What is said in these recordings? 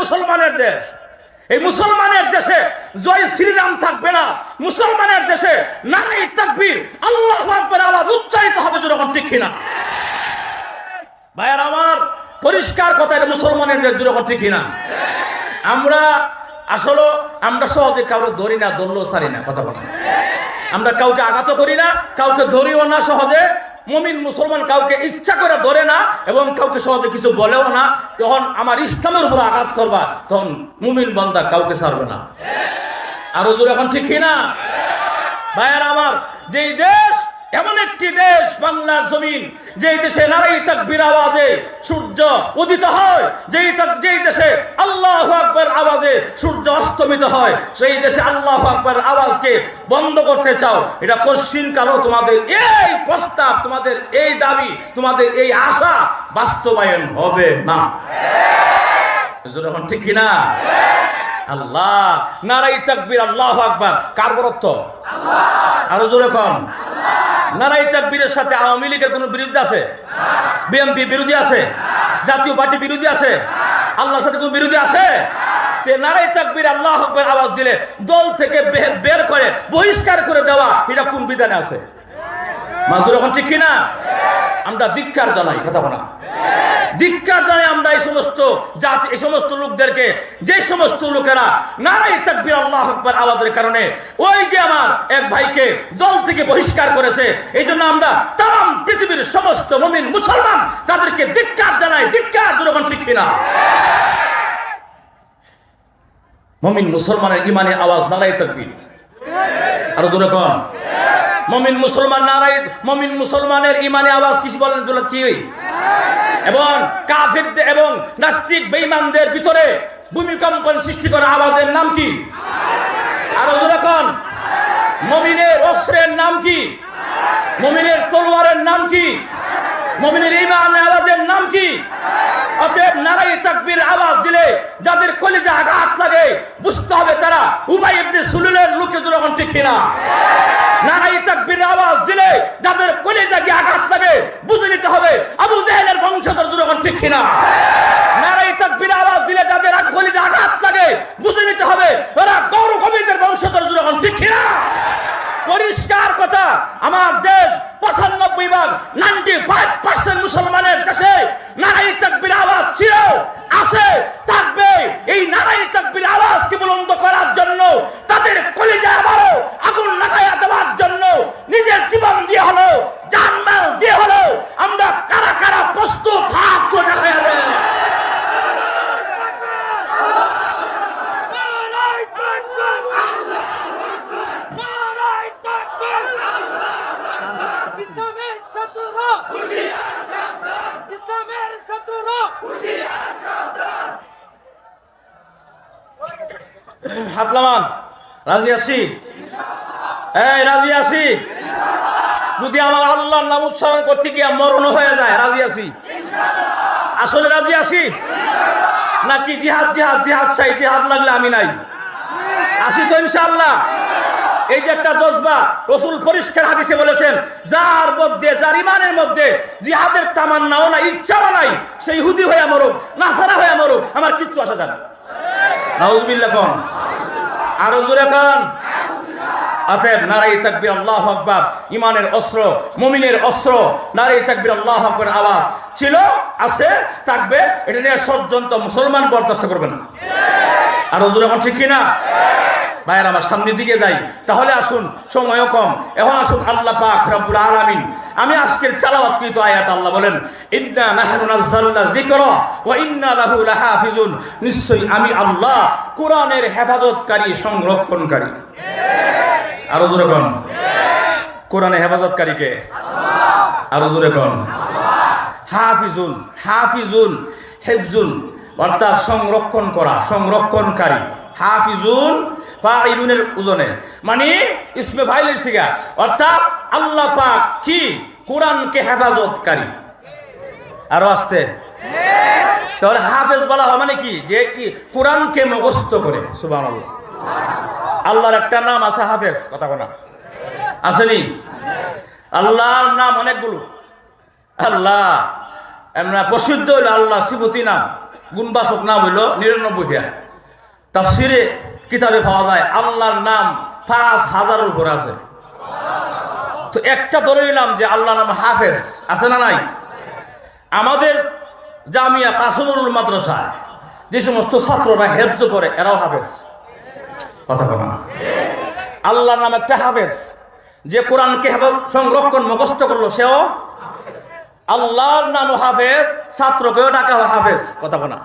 মুসলমানের দেশ। এই মুসলমানের দেশে জয় শ্রীরাম থাকবে না। মুসলমানের দেশে নারাই তাকবীর, আল্লাহ আওয়াজ উচ্চারিত হবে যখন ঠিক না ভাইয়ার আমার পরিষ্কার কথা, এটা মুসলমানের দেশ যখন ঠিক না আমরা আসলে, আমরা সহজে কাউকে ধরি না, ধরলেও সারি না, কথা বলা। আমরা কাউকে আঘাত করি না, কাউকে ধরিও না সহজে মমিন মুসলমান কাউকে ইচ্ছা করে ধরে না এবং কাউকে সহজে কিছু বলেও না, যখন আমার ইসলামের উপর আঘাত করবা, তখন মুমিন বান্দা কাউকে ছাড়বে না। আরও জোর এখন ঠিকই না? ভাইয়ার আমার, যেই দেশ এমন একটি দেশ বাংলার জমিন, যেই দেশে নারাই তাকবীর আওয়াজে সূর্য উদিত হয়, যেই যেই দেশে আল্লাহ আকবার আওয়াজে সূর্য অস্তমিত হয়, সেই দেশে আল্লাহ আকবার আওয়াজকে বন্ধ করতে চাও, এটা পশ্চিম কালো তোমাদের এই প্রস্তাব, তোমাদের এই দাবি, তোমাদের এই আশা বাস্তবায়ন হবে না। এখন ঠিক কিনা? আল্লাহ নারাই তাকবীর আল্লাহ আকবার। কার বরত্ব আরও জোরে কম নারাই তাকবীরের সাথে আওয়ামী লীগের কোনো বিরোধী আছে? বিএনপি বিরোধী আছে? জাতীয় পার্টি বিরোধী আছে? আল্লাহর সাথে কোনো বিরোধী আছে? তে নারাই তাকবীর আল্লাহ আকবার আওয়াজ দিলে দল থেকে বের করে বহিষ্কার করে দেওয়া এটা কোন বিধানে আছে? মাজুর এখন ঠিক কিনা? আমরা ধিক্কার জানাই কথা বলা। ধিক্কার জানাই আমরা এই সমস্ত জাতি, এই সমস্ত লোকদেরকে, যে সমস্ত লোকেরা নারাই তাকবীর আল্লাহ আকবার আওয়াজের কারণে ওই যে আমার এক ভাইকে দল থেকে বহিষ্কার করেছে, এই জন্য আমরা তাম পৃথিবীর সমস্ত মমিন মুসলমান তাদেরকে ধিক্কার জানাই, ধিক্কার যখন ঠিক কিনা। মমিন মুসলমানের ইমানের আওয়াজ নারাই তাকবীর। আরও দূরে কম মমিন মুসলমান নারাই মমিন মুসলমানের ইমানে আওয়াজ কিছু বলেন বলে কি? এবং কাফির এবং নাস্তিক বেঈমানদের ভিতরে ভূমিকম্পন সৃষ্টি করা আওয়াজের নাম কি? আরও যখন মমিনের অস্ত্রের নাম কি? মমিনের তলোয়ারের নাম কি? মমিনের ইমান আওয়াজের নাম কি? অতএব নারাই তাকবীর আওয়াজ দিলে যাদের কলিজা আঘাত লাগে, বুঝতে হবে তারা উবাই ইবনে সুলুলের লোকে যখন ঠিক না নারাই তাকবীর আওয়াজ দিলে যাদের কলিজা গিয়ে আঘাত লাগে, বুঝে নিতে হবে আবু জাহেলের বংশধর যখন ঠিক না নারাই তাকবীর আওয়াজ দিলে যাদের কলিজা আঘাত লাগে, বুঝে নিতে হবে ওরা গৌর কবিদের বংশধর যখন ঠিক না পরিষ্কার কথা, আমার দেশ পঁচানব্বই ভাগ নাইনটি ফাইভ পার্সেন্ট মুসলমানের দেশে নারাই তাকবির আওয়াজ ছিল আছে থাকবে। এই নারাই তাকবির আওয়াজকে বুলন্দ করার জন্য তাদের কলিজা আবারও আগুন লাগাইয়া দেওয়ার জন্য নিজের জীবন দিয়ে হলো জানমাল দিয়ে হলো আমরা কারা কারা প্রস্তুত হাত তুলে দেখাইয়া দেয় নারায় তাকবীর নারায় তাকবীর ইসলামের ছাত্ররা ইসলামের ছাত্ররা হাতলামান, রাজি আছি? এই, রাজি আছি? যদি আমার আল্লাহর নাম উচ্চারণ করতে গিয়ে মরণ হয়ে যায়, রাজি আছি? আসলে রাজি আছি? নাকি জিহাদ জিহাদ জিহাদ চাই, জিহাদ লাগলে আমি নাই? আসি তো ইনশাআল্লাহ। এই যে একটা জজবা, রসুল পরিষ্কার হাদিসে বলেছেন, যার মধ্যে, যার ইমানের মধ্যে জিহাদের তামান্নাও নাই, ইচ্ছাও নাই সেই হুদি হয়ে মরুক, নাসারা হয়ে মরুক, আমার কিচ্ছু আসা যায় না। জোরে অতএব নারাই ইমানের অস্ত্র, মুমিনের অস্ত্র নারাই আওয়াজ ছিল, আছে, থাকবে, এটা নিয়ে মুসলমান বরদাস্ত করবে না। আর হুজুর এখন ঠিক কিনা? ভাইয়ের, আমার সামনের দিকে যাই। তাহলে আসুন, সময়ও কম। এখন আসুন, আল্লাহ পাক রব্বুল আলামিন। আমি আজকের তেলাওয়াতকৃত আয়াত আল্লাহ বলেন, ইন্না নাহনু নাযালনা যিকরা ওয়া ইন্না লাহু লাহাফিজুন। নিশ্চয়ই আমি আল্লাহ কোরআনের হেফাজতকারী, সংরক্ষণকারী। আরও জোরে কন। কোরআনের হেফাজতকারীকে আরও জোরে কন। হাফিজুন হাফিজুন, হেফজুন, অর্থাৎ সংরক্ষণ করা, সংরক্ষণকারী। হাফিজুন ফাইলুনের ওজনে মানে ইসমে ফাইলের সিগা অর্থাৎ আল্লাহ পাক কি? কোরআনকে হেফাজতকারী। আরও আসতে। তাহলে হাফেজ বলা হয় মানে কি? যে কোরআনকে মুখস্থ করে। সুবাহ আল্লাহর একটা নাম আছে হাফেজ, কথা কোনা। আসেনি? আল্লাহর নাম অনেকগুলো। আল্লাহ প্রসিদ্ধ হইল আল্লাহ সিবতী নাম। গুণবাসক নাম হইল নিরানব্বইটা। তাফসিরে কিতাবে পাওয়া যায়, আল্লাহর নাম পাঁচ হাজারের উপর আছে। তো একটা ধরে নিলাম যে আল্লাহ নাম হাফেজ, আছে না নাই? আমাদের জামিয়া কাসমুল মাদ্রাসা, যে সমস্ত ছাত্ররা হেফজ করে, এরাও হাফেজ। কথা বলা আল্লাহ নাম একটা হাফেজ, যে কোরআনকে সংরক্ষণ মুখস্থ করল, সেও আল্লাহর নাম হাফেজ, ছাত্রকেও ডাকা হাফেজ। কথা বলা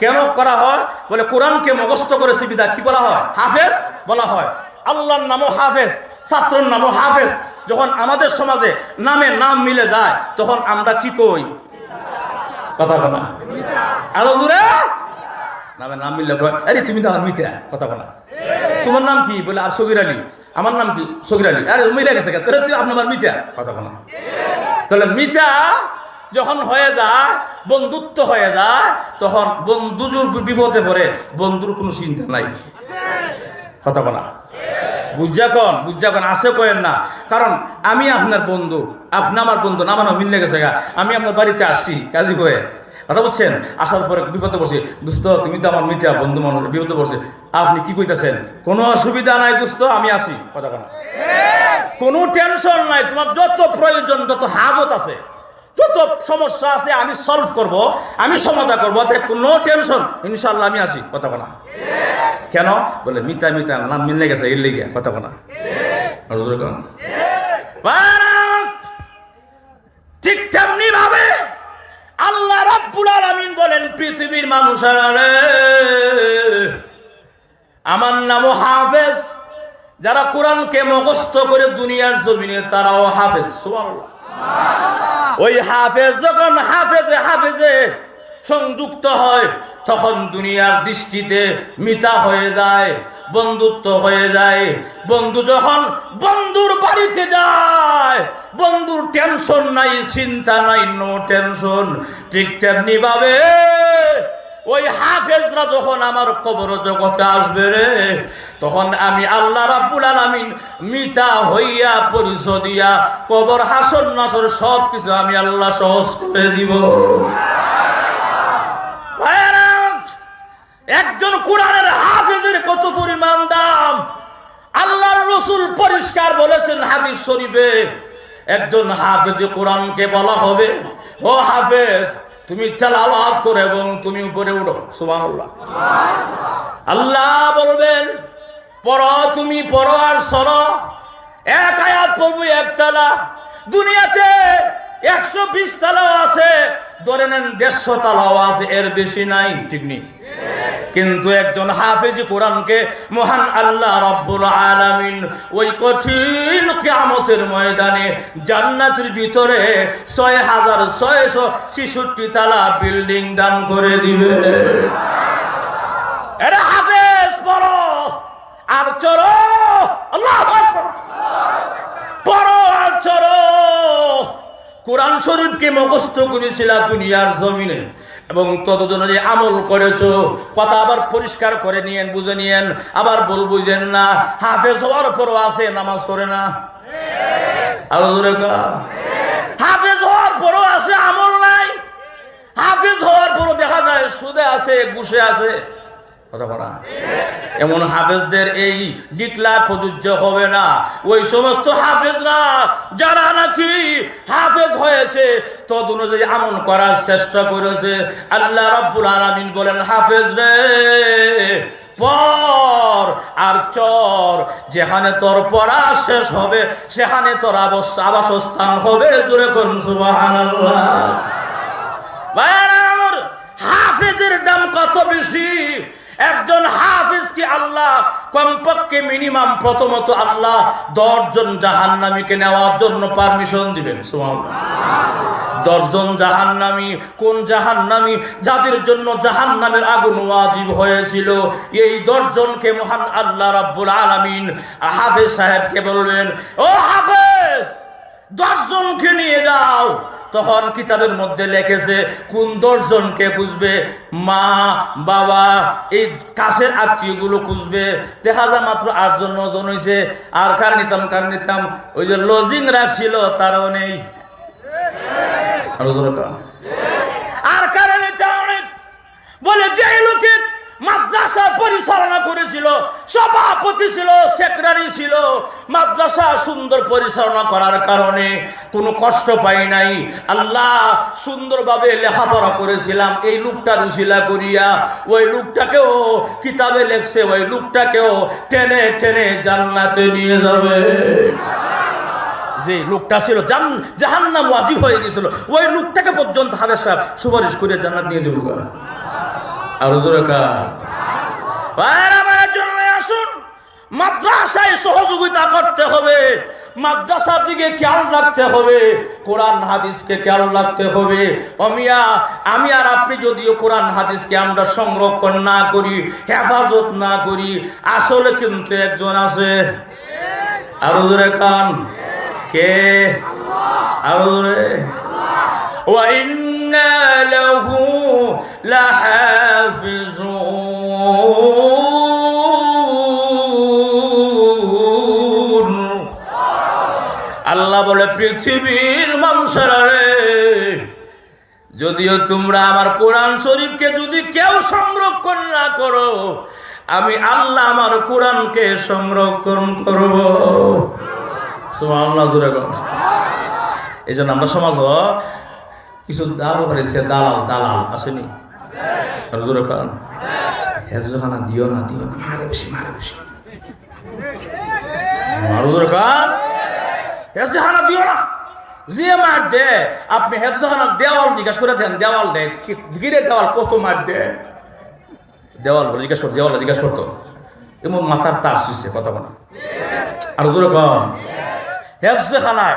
কেন করা হয়? বলে কোরআনকে মুখস্থ করে সুবিধা কি বলা হয়? হাফেজ বলা হয়। আল্লাহর নামও হাফেজ, ছাত্রর নামও হাফেজ। যখন আমাদের সমাজে নামে নাম মিলে যায়, তখন আমরা কি কই? কথা বলা। আরও জোরে? নামে নাম মিললে আরে তুমি তো মিথ্যা, কথা বলা। তোমার নাম কি? বলে, আর সগির আলী। আমার নাম কি? সগির আলী। আরে মিলে গেছে আপনার মিথ্যা, কথা বলা। তাহলে মিথ্যা যখন হয়ে যায়, বন্ধুত্ব হয়ে যায়, তখন বন্ধু বিপদে পড়ে, বন্ধুর কোনো চিন্তা নাই। কথা বলা। বুঝা কন, বুঝা আছে কয়েন না। কারণ আমি আপনার বন্ধু, আপনি আমার বন্ধু, না মানে মিললে গেছে গা। আমি আপনার বাড়িতে আসছি, কাজী কয়ে। কথা বলছেন? আসার পরে বিপদে পড়ছি। দুস্থ তুমি তো আমার মিথ্যা বন্ধু মানুষ বিপদে পড়ছে। আপনি কি কইতেছেন? কোনো অসুবিধা নাই দুস্থ আমি আসি কথা কোনো টেনশন নাই, তোমার যত প্রয়োজন, যত হাজত আছে। যত সমস্যা আছে আমি সলভ করব, আমি সমাধান করব কোনো টেনশন ইনশাল্লাহ আমি আসি কথা বলা। কেন? বলে, মিতা মিতা নাম মিলে গেছে, এর লেগে, কথা বলা! ঠিক তেমনি ভাবে আল্লাহ রাব্বুল আলামিন বলেন, পৃথিবীর মানুষেরা আমার নামও হাফেজ। যারা কোরআনকে মুখস্থ করে দুনিয়ার জমিনে, তারাও হাফেজ, সুবহানাল্লাহ। ওই হাফেজ যখন হাফেজে হাফেজে সংযুক্ত হয়, তখন দুনিয়ার দৃষ্টিতে মিতা হয়ে যায়, বন্ধুত্ব হয়ে যায়। বন্ধু যখন বন্ধুর বাড়িতে যায়, বন্ধুর টেনশন নাই, চিন্তা নাই নো টেনশন ঠিক তেমনি ভাবে ওই হাফেজরা যখন আমার কবর জগতে আসবে রে, তখন আমি আল্লাহ রাব্বুল আলামিন মিতা হইয়া, পরিচয় দিয়া, কবর হাসন নাসর সব কিছু আমি আল্লাহ সহজ করে দিব। একজন কোরআনের হাফেজের কত পরিমাণ দাম? আল্লাহর রসুল পরিষ্কার বলেছেন হাদিস শরীফে, একজন হাফেজ কোরআনকে বলা হবে, ও হাফেজ তুমি তেলাওয়াত করে এবং তুমি উপরে উঠো, সুবহানাল্লাহ। আল্লাহ বলবেন পর তুমি, পড়ো আর সরো এক আয়াত পড়ব, এক তালা। দুনিয়াতে একশো বিশ তালাও আছে। ধরে নেন দেড়শো তালাও আছে এর বেশি নাই, ঠিক নেই। কিন্তু একজন হাফেজ কোরআনকে, মহান আল্লাহ রব্বুল আলামিন, ওই কঠিন কিয়ামতের ময়দানে জান্নাতের ভিতরে ছয় হাজার ছয়শো ছেষট্টি তালা বিল্ডিং দান করে দিবে। এটা হাফেজ, পড়ো। আর চলো আল্লাহ পড়ো আর চলো কোরআন শরীফকে মুখস্থ করেছিল দুনিয়ার জমিনে। এবং ততজন যে আমল করেছ, কথা আবার পরিষ্কার করে নিয়েন, বুঝে নিয়েন। আবার বল বুঝেন না, হাফেজ হওয়ার পরও আছে, নামাজ পড়ে না। আরও কর। হাফেজ হওয়ার পরও আছে, আমল নাই। হাফেজ হওয়ার পরও দেখা যায় সুদে আছে, ঘুষে আছে। এমন হাফেজদের এই ডিক্লা প্রযোজ্য হবে না। ওই সমস্ত হাফেজরা, যারা নাকি হাফেজ হয়েছে তদ অনুযায়ী আমল করার চেষ্টা করেছে। আল্লাহ রাব্বুল আলামিন বলেন, হাফেজ রে, পর আর চর, যেখানে তোর পড়া শেষ হবে, সেখানে তোর আবস- আবাসস্থান হবে। জোরে কোন সুবহানাল্লাহ। হাফেজের দাম কত বেশি? একজন হাফিজকে আল্লাহ? কমপক্ষে মিনিমাম প্রথমত আল্লাহ দশজন জাহান্নামীকে নেওয়ার জন্য পারমিশন দিবেন। দশজন জাহান্নামী, কোন জাহান্নামী? যাদের জন্য জাহান্নামের আগুন ওয়াজিব হয়েছিল। এই দশজনকে মহান আল্লাহ রাব্বুল আলামিন হাফেজ সাহেবকে বলবেন, ও হাফেজ, দশজনকে নিয়ে যাও। তখন কিতাবের মধ্যে লেখেছে, কোন দশজনকে বুঝবে? মা, বাবা, এই কাছের আত্মীয়গুলো খুঁজবে। দেখা যায় মাত্র আটজন, নজন হয়েছে আর কার নিতাম কার নিতাম? ওই যে লজিং রাখছিল তারাও নেই। আরও জোরে কর। আর কারও নিতাম? অনেক বলে, যে লোকে মাদ্রাসা পরিচালনা করেছিল, সভাপতি ছিল, সেক্রেটারি ছিল। মাদ্রাসা সুন্দর পরিচালনা করার কারণে কোনো কষ্ট পাই নাই। আল্লাহ সুন্দরভাবে লেখাপড়া করেছিলাম। এই লোকটা রুশিলা করিয়া ওই লোকটাকেও কিতাবে লেখছে, ওই লোকটাকেও টেনে টেনে জান্নাতে নিয়ে যাবে। যে লোকটা ছিল জান, জাহান্নাম ওয়াজিব হয়ে গেছিল। ওই লোকটাকে পর্যন্ত হাবে সাহেব সুপারিশ করে জান্নাত নিয়ে যাব আর জোরে কাজ ভাইয়ের আমার জন্য আসুন মাদ্রাসায় সহযোগিতা করতে হবে মাদ্রাসার দিকে খেয়াল রাখতে হবে কোরআন হাদিসকে খেয়াল রাখতে হবে অমিয়া আমি আর আপনি যদিও কোরআন হাদিসকে আমরা সংরক্ষণ না করি হেফাজত না করি আসলে কিন্তু একজন আছে আরো জোরে কান কে আরো জোরে وإنا له আল্লাহ বলে, পৃথিবীর মানুষেরা রে, যদিও তোমরা আমার কোরআন শরীফকে যদি কেউ সংরক্ষণ না করো, আমি আল্লাহ আমার কোরআনকে সংরক্ষণ করব। এই জন্য আমরা সমাজ কিছু দালাল করেছে দালাল দালাল, আসেনি। জোরে খান। হেজখানা দিও না দিও না, মারে বেশি মারে বেশি আরও জোরে খান হেজখানা দিও না। যে মার দে, আপনি হেফজখানা দেওয়াল জিজ্ঞাসা করে দেন, দেওয়াল দে, কি- গিরে দেওয়াল কত মার দে? দেওয়াল বলে জিজ্ঞাসা করতো দেওয়াল জিজ্ঞাসা করতো এমন মাথার তার শিখছে কথা বলা। আর জোরে কম হেফজখানায়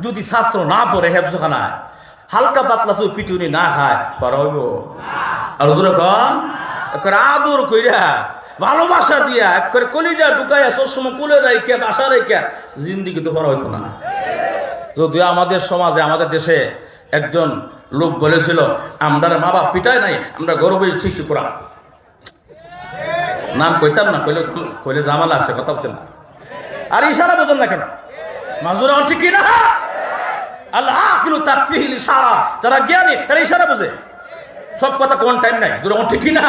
যদি ছাত্র না পড়ে হেফজখানায় হালকা পাতলা চুপ পিটুনি না খায় পড়াইব আর জোরে কম একবার আদর কইরা, ভালোবাসা দিয়া একবারে কলিজা ঢুকাইয়া সবসময় কুলে রাইকা বাসা রাইকা জিন্দিগি তো পড়া হইতো না। যদিও আমাদের সমাজে, আমাদের দেশে একজন লোক বলেছিল, আমরা মা বাপ পিটায় নাই, আমরা গর্বে শিশু করা নাম কইতাম না কইলে কইলে জামালা আছে, কথা বলছেন না। আর ইশারা বোঝেন না কেন? মাজুরা ঠিক কি না? আল্লাহ তাকফিহিল ইশারা। যারা জ্ঞানী এরা ইশারা বোঝে। সব কথা কোন টাইম নাই। জোরে ঠিক না?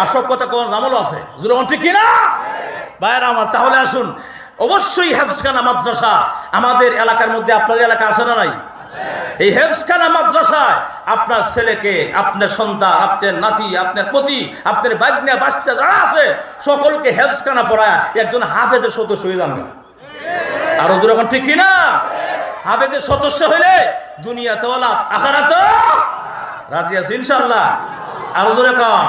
আর সব কথা কোন জামলও আছে? জোরে ঠিক না? বাইরে আমার, তাহলে আসুন। অবশ্যই হেফসখানা মাদ্রাসা, আমাদের এলাকার মধ্যে আপনাদের এলাকা আছে না নাই? এই হেফসখানা মাদ্রাসায় আপনার ছেলেকে, আপনার সন্তান, আপনার নাতি, আপনার পতি, আপনার বাগ্না বাচ্চা যারা আছে, সকলকে হেফসখানা পড়ায় একজন হাফেজের সদস্য হয়ে যান আরও যখন ঠিক কিনা হাফেজের সদস্য হইলে দুনিয়াতে আখারাত রাজি আছে ইনশাল্লাহ আরও দূরে কম